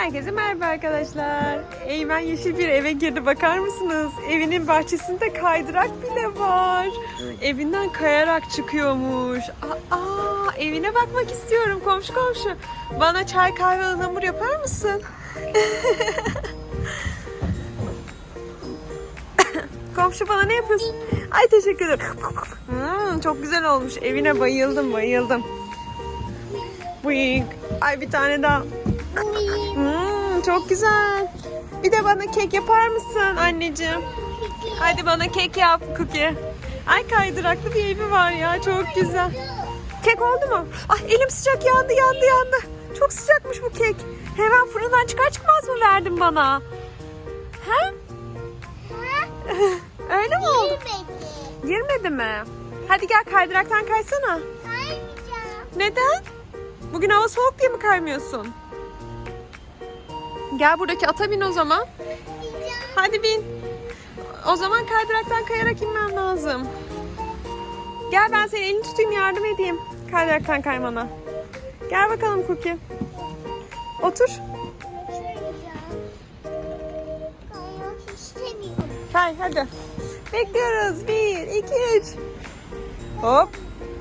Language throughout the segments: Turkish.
Herkese merhaba arkadaşlar. Eymen yeşil bir eve girdi bakar mısınız? Evinin bahçesinde kaydırak bile var. Evinden kayarak çıkıyormuş. Aa, evine bakmak istiyorum komşu komşu. Bana çay kahve ıhlamur yapar mısın? komşu bana ne yapıyorsun? Ay teşekkür ederim. Hmm, çok güzel olmuş. Evine bayıldım bayıldım. Buyink. Ay bir tane daha. Hmm, çok güzel. Bir de bana kek yapar mısın anneciğim? Hadi bana kek yap Cookie. Ay kaydıraklı bir evi var ya çok güzel. Kek oldu mu? Ay elim sıcak yandı yandı yandı. Çok sıcakmış bu kek. Hemen fırından çıkar çıkmaz mı verdin bana? He? Öyle mi oldu? Girmedi mi? Hadi gel kaydıraktan kaysana. Neden? Bugün hava soğuk diye mi kaymıyorsun? Gel buradaki ata bin o zaman. Hadi bin. O zaman kaydıraktan kayarak inmen lazım. Gel ben senin elini tutayım yardım edeyim. Kaydıraktan kaymana. Gel bakalım Cookie. Otur. Kay hadi. Bekliyoruz. Bir, iki, üç. Hop.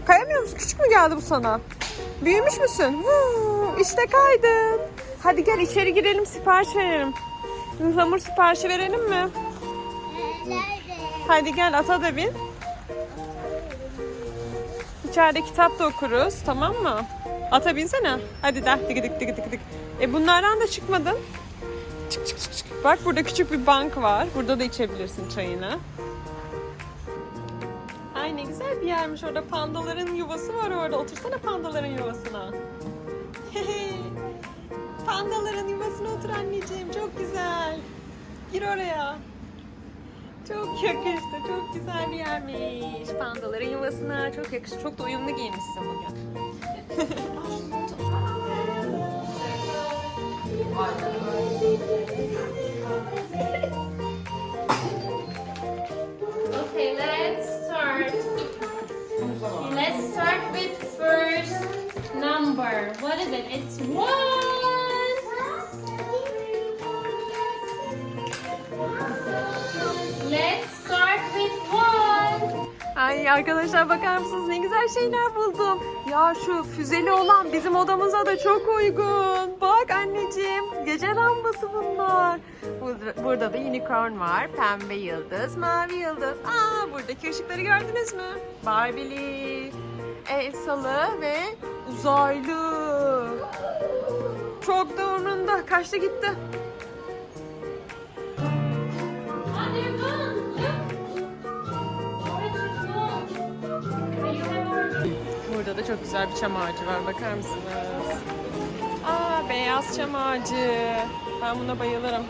Kayamıyor musun? Küçük mü geldi bu sana? Büyümüş müsün? Huu, işte kaydın. Hadi gel içeri girelim sipariş verelim. Ihlamur siparişi verelim mi? Hadi gel ata da bin. İçeride kitap da okuruz tamam mı? Ata binsene. Hadi de dik dik dik dik dik. E bunlardan da çıkmadın. Çık çık çık çık. Bak burada küçük bir bank var. Burada da içebilirsin çayını. Ay ne güzel bir yermiş orada. Pandaların yuvası var orada. Otursana pandaların yuvasına. Pandaların yuvasına otur anneciğim. Çok güzel. Gir oraya. Çok yakıştı. Çok güzel bir yermiş. Pandaların yuvasına çok yakıştı. Çok da uyumlu giyinmişsin bugün. Okay, let's start. Let's start with first number. What is it? It's one. Arkadaşlar bakar mısınız ne güzel şeyler buldum. Ya şu füzeli olan bizim odamıza da çok uygun. Bak anneciğim gece lambası bunlar. Burada, da unicorn var. Pembe yıldız, mavi yıldız. Aa buradaki ışıkları gördünüz mü? Barbie'li, Elsa'lı ve uzaylı. Çok da umrunda. Kaçta gitti? Çok güzel bir çam ağacı var. Bakar mısınız? Aa beyaz çam ağacı. Ben buna bayılırım.